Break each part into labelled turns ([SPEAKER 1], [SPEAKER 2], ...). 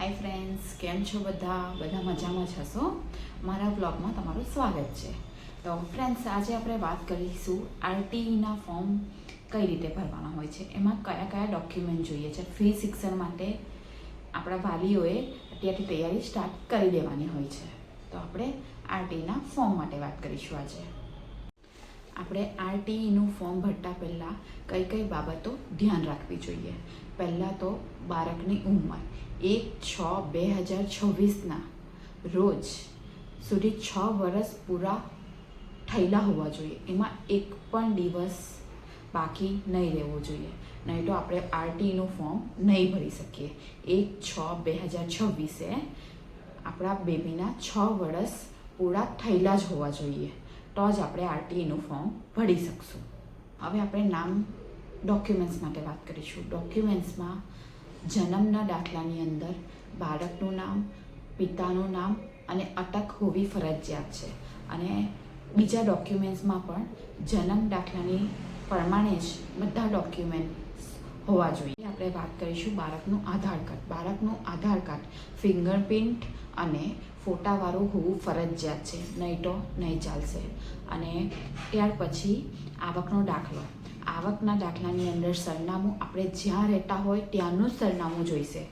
[SPEAKER 1] Hi friends કેમ છો બધા? બધા મજામાં જ મારા બ્લોગમાં તમારું સ્વાગત છે. તો ફ્રેન્ડ્સ આજે આપણે વાત કરીશું આરટીઈના ફોર્મ કઈ રીતે ભરવાના હોય છે? એમાં કયા કયા ડોક્યુમેન્ટ જોઈએ છે? ફ્રી શિક્ષણ માટે આપણા વાલીઓએ અત્યારથી તૈયારી સ્ટાર્ટ કરી દેવાની હોય છે. તો આપણે આરટીઈના ફોર્મ માટે વાત કરીશું આજે. આપણે આરટીઈનું ફોર્મ ભરતા પહેલાં કઈ કઈ બાબતો ધ્યાન રાખવી જોઈએ? પહેલાં તો બાળકની ઉંમર, એક છ બે હજાર છવ્વીસના રોજ સુધી છ વર્ષ પૂરા થયેલા હોવા જોઈએ. એમાં એક પણ દિવસ બાકી નહીં રહેવો જોઈએ. નહીં તો આપણે આરટીઈનું ફોર્મ નહીં ભરી શકીએ. એક છ બે હજાર છવ્વીસે આપણા બેબીના છ વર્ષ પૂરા થયેલા જ હોવા જોઈએ. તો જ આપણે આરટીઈનું ફોર્મ ભરી શકશું. હવે આપણે નામ ડોક્યુમેન્ટ્સ માટે વાત કરીશું. ડોક્યુમેન્ટ્સમાં જન્મના દાખલાની અંદર બાળકનું નામ, પિતાનું નામ અને અટક હોવી ફરજિયાત છે. અને બીજા ડોક્યુમેન્ટ્સમાં પણ જન્મ દાખલાની પ્રમાણે જ બધા ડોક્યુમેન્ટ્સ હોવા જોઈએ. આપણે વાત કરીશું બાળકનું આધાર કાર્ડ. બાળકનું આધાર કાર્ડ ફિંગરપ્રિન્ટ અને ફોટાવાળું હોવું ફરજિયાત છે. નહીં તો નહીં ચાલશે. અને ત્યાર પછી આવકનો દાખલો. આવકના દાખલાની અંદર સરનામું આપણે જ્યાં રહેતા હોય ત્યાંનું સરનામું જોઈશે.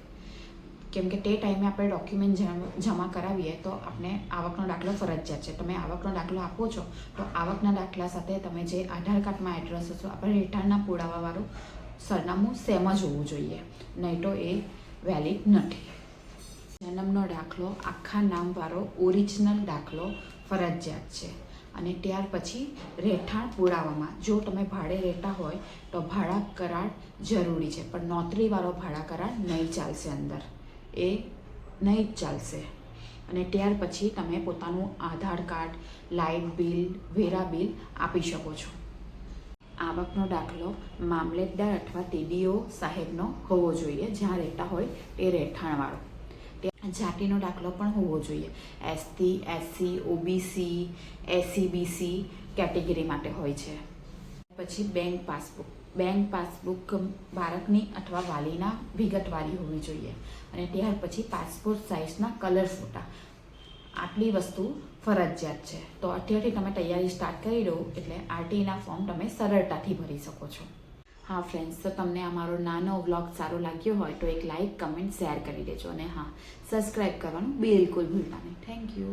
[SPEAKER 1] કેમ કે તે ટાઈમે આપણે ડોક્યુમેન્ટ જમા કરાવીએ તો આપણે આવકનો દાખલો ફરજિયાત છે. તમે આવકનો દાખલો આપો છો તો આવકના દાખલા સાથે તમે જે આધાર કાર્ડમાં એડ્રેસ હશો, આપણે રહેઠાણના પુરાવાવાળું સરનામું સેમ જ હોવું જોઈએ? નહીં તો એ વેલિડ નથી. જન્મનો દાખલો, આખા નામવાળો ઓરિજિનલ દાખલો ફરજિયાત છે. અને ત્યાર પછી રહેઠાણ પુરાવામાં. જો તમે ભાડે રહેતા હોય, તો ભાડા કરાર જરૂરી છે. પણ નોતરીવાળો ભાડા કરાર નહીં ચાલશે અંદર. એ નહીં જ ચાલશે. અને ત્યાર પછી તમે પોતાનું આધાર કાર્ડ, લાઇટ બિલ, વેરા બિલ આપી શકો છો. આવકનો દાખલો મામલેદાર અથવા ટીડીઓ સાહેબનો હોવો જોઈએ, જ્યાં રહેતા હોય એ રહેઠાણવાળો. જાતિનો દાખલો પણ હોવો જોઈએ. ST, SC, OBC, SCBC category માટે હોય છે. પછી બેંક પાસબુક. બેંક પાસબુક બાળકની અથવા વાલીના વિગતવાળી હોવી જોઈએ. અને ત્યાર પછી પાસપોર્ટ સાઇઝના કલર ફોટા. આટલી વસ્તુ ફરજિયાત છે. તો અત્યારથી તમે તૈયારી સ્ટાર્ટ કરી દો, એટલે આરટીના ફોર્મ તમે સરળતાથી ભરી શકો છો. હા ફ્રેન્ડ્સ તો તમને આ મારો નાનો વ્લોગ સારો લાગ્યો હોય તો એક લાઇક કમેન્ટ શેર કરી દેજો. અને હા સબસ્ક્રાઈબ કરવાનું બિલકુલ ભૂલતા નહીં. Thank you